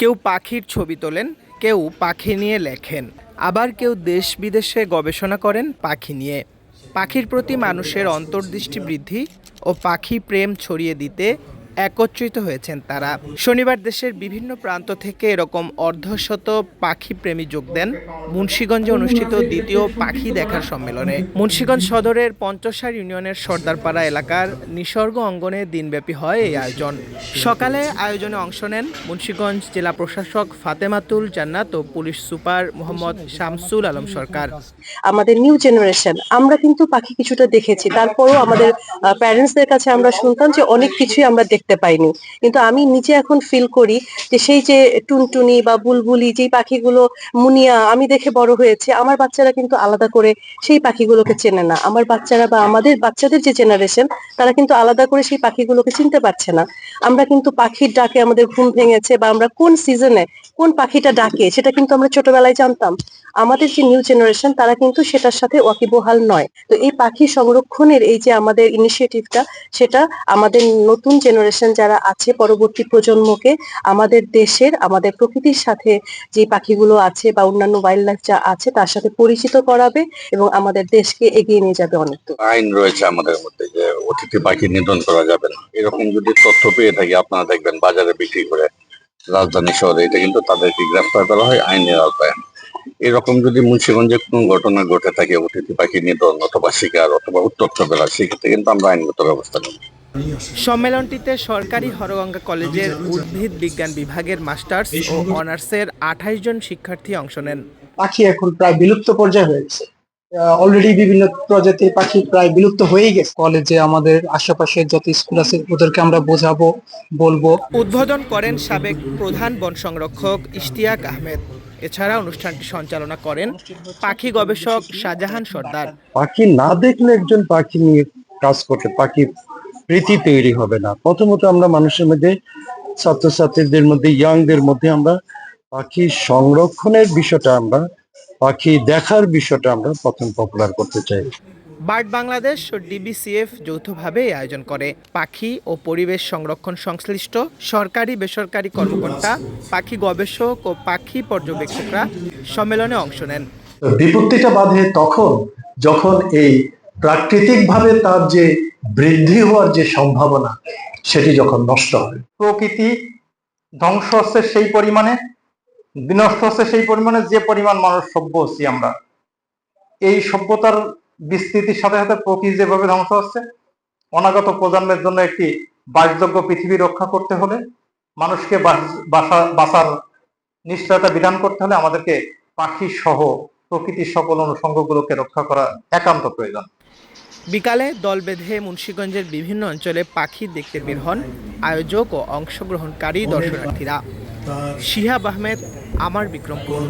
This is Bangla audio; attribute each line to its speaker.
Speaker 1: কেউ পাখির ছবি তোলেন, কেউ পাখি নিয়ে লেখেন, আবার কেউ দেশ বিদেশে গবেষণা করেন পাখি নিয়ে। পাখির প্রতি মানুষের অন্তর্দৃষ্টি বৃদ্ধি ও পাখি প্রেম ছড়িয়ে দিতে একত্রিত হয়েছেন তারা। শনিবার দেশের বিভিন্ন প্রান্ত থেকে এরকম অর্ধশত পাখি প্রেমী যোগ দেন। মুন্সীগঞ্জে অনুষ্ঠিত দ্বিতীয় পাখি দেখার সম্মেলনে। মুন্সীগঞ্জ সদরের পঞ্চসার ইউনিয়নের সর্দারপাড়া এলাকার নিসর্গ অঙ্গনে দিনব্যাপী হয় এই আয়োজন। সকালে আয়োজনে অংশ নেন মুন্সীগঞ্জ জেলা প্রশাসক ফাতেমাতুল জান্নাত ও পুলিশ সুপার মোহাম্মদ শামসুল আলম সরকার।
Speaker 2: আমাদের নিউ জেনারেশন, আমরা কিন্তু পাখি কিছুটা দেখেছি। তারপরও আমাদের প্যারেন্টসদের কাছে আমরা শুনতাম যে অনেক কিছুই আমরা দেখতে পাইনি। কিন্তু আমি নিজে এখন ফিল করি যে সেই যে টুনটুনি বা বুলবুলি যেই পাখিগুলো মুনিয়া, আমি দেখে বড় হয়েছে, আমার বাচ্চারা কিন্তু আলাদা করে সেই পাখিগুলোকে চেনে না। আমার বাচ্চারা বা আমাদের বাচ্চাদের যে জেনারেশন তারা কিন্তু আলাদা করে সেই পাখিগুলোকে চিনতে পারছে না। আমরা কিন্তু পাখির ডাকে আমাদের ঘুম ভেঙেছে বা আমরা কোন সিজনে কোন পাখিটা ডাকে, সেটা কিন্তু আমরা ছোটবেলায় জানতাম। আমাদের যে নিউ জেনারেশন তারা কিন্তু সেটার সাথে ওয়াকিবহাল নয়। তো এই পাখি সংরক্ষণের এই যে আমাদের ইনিশিয়েটিভটা সেটা আমাদের নতুন জেনারেশন যারা আছে পরবর্তী প্রজন্মকে, আমাদের দেশের, আমাদের প্রকৃতির সাথে যে পাখিগুলো আছে বা অন্যান্য ওয়াইল্ড লাইফ যা আছে, তার সাথে পরিচিত করাবে এবং আমাদের দেশকে এগিয়ে নিয়ে যাবে অনেক
Speaker 3: আইন রয়েছে আমাদের মধ্যে যে অতিথি পাখি নিধন করা যাবে না। এরকম যদি তথ্য পেয়ে থাকি, আপনারা দেখবেন বাজারে বিক্রি করে রাজধানী শহরে এটা কিন্তু তাদেরকে গ্রেফতার করা হয় আইনের আওতায়। এরকম যদি মুন্সিগঞ্জে কোনো ঘটনা ঘটে থাকে, অতিথি পাখি নিধন অথবা শিকার অথবা উত্তপ্ত বেলা, সেক্ষেত্রে কিন্তু আমরা আইনগত ব্যবস্থা নেব।
Speaker 1: সম্মেলনটিতে সরকারি হরগঙ্গা কলেজের উদ্ভিদ বিজ্ঞান বিভাগের মাস্টার্স ও অনার্সের আঠাইশ জন শিক্ষার্থী অংশ নেন।
Speaker 4: পাখি এখন প্রায় বিলুপ্ত পর্যায়ে হয়েছে। অলরেডি বিভিন্ন প্রজাতির পাখি প্রায় বিলুপ্ত হয়েই গেছে। কলেজে আমাদের আশেপাশে যত স্কুল আছে ওদেরকে আমরা বোঝাবো বলব।
Speaker 1: উদ্বোধন করেন সাবেক প্রধান বন সংরক্ষক ইশতিয়াক আহমেদ। এছাড়া অনুষ্ঠানটি সঞ্চালনা করেন পাখি গবেষক শাহজাহান সর্দার।
Speaker 5: পাখি না দেখলে একজন পাখি নিয়ে কাজ করতে পাখি প্রীতি তৈরি হবে না। প্রথমত আমরা মানুষের মধ্যে ছাত্রছাত্রীদের মধ্যে ইয়াংদের মধ্যে আমরা পাখি সংরক্ষণের বিষয়টা আমরা পাখি দেখার বিষয়টা আমরা প্রথম পপুলার করতে চাই।
Speaker 1: বার্ড বাংলাদেশ ও ডিবিসিএফ যৌথভাবে আয়োজন করে। পাখি ও পরিবেশ সংরক্ষণ সংশ্লিষ্ট সরকারি বেসরকারি কর্মকর্তা পাখি গবেষক ও পাখি পর্যবেক্ষকরা সম্মেলনে অংশ নেন।
Speaker 6: বিপত্তিটা বাধে তখন যখন এই প্রাকৃতিকভাবে তার যে বৃদ্ধি হওয়ার যে সম্ভাবনা, সেটি যখন নষ্ট হবে
Speaker 7: প্রকৃতি ধ্বংস হচ্ছে সেই পরিমাণে, বিনষ্ট হচ্ছে সেই পরিমাণে, যে পরিমাণ মানুষ সভ্য হচ্ছি আমরা। এই সভ্যতার বিস্তৃতির সাথে সাথে প্রকৃতি যেভাবে ধ্বংস হচ্ছে, অনাগত প্রজন্মের জন্য একটি বাসযোগ্য পৃথিবী রক্ষা করতে হলে, মানুষকে বাস- বাসা, বাঁচার নিশ্চয়তা বিধান করতে হলে আমাদেরকে পাখি সহ প্রকৃতির সকল অনুষঙ্গগুলোকে রক্ষা করা একান্ত প্রয়োজন।
Speaker 1: বিকালে দল বেঁধে মুন্সীগঞ্জের বিভিন্ন অঞ্চলে পাখি দেখতে বের হন আয়োজক ও অংশগ্রহণকারী দর্শনার্থীরা। শিহাব আহমেদ, আমার বিক্রমপুর।